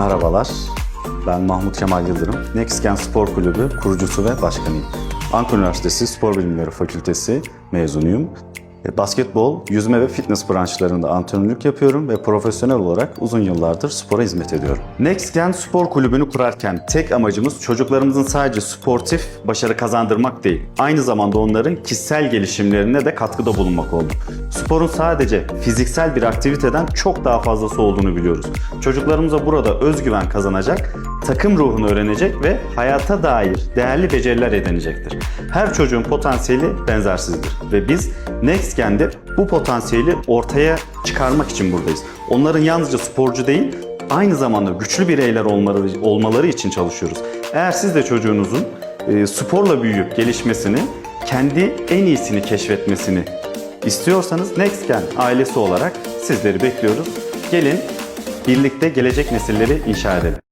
Merhabalar, ben Mahmut Kemal Yıldırım. Nextgen Spor Kulübü kurucusu ve başkanıyım. Ankara Üniversitesi Spor Bilimleri Fakültesi mezunuyum. E, Basketbol, yüzme ve fitness branşlarında antrenörlük yapıyorum ve profesyonel olarak uzun yıllardır spora hizmet ediyorum. Nextgen Spor Kulübü'nü kurarken tek amacımız çocuklarımızın sadece sportif başarı kazandırmak değil, aynı zamanda onların kişisel gelişimlerine de katkıda bulunmak oldu. Sporun sadece fiziksel bir aktiviteden çok daha fazlası olduğunu biliyoruz. Çocuklarımıza burada özgüven kazanacak, takım ruhunu öğrenecek ve hayata dair değerli beceriler edinecektir. Her çocuğun potansiyeli benzersizdir ve biz NextGen'de bu potansiyeli ortaya çıkarmak için buradayız. Onların yalnızca sporcu değil, aynı zamanda güçlü bireyler olmaları, olmaları için çalışıyoruz. Eğer siz de çocuğunuzun e, sporla büyüyüp gelişmesini, kendi en iyisini keşfetmesini istiyorsanız NextGen ailesi olarak sizleri bekliyoruz. Gelin birlikte gelecek nesilleri inşa edelim.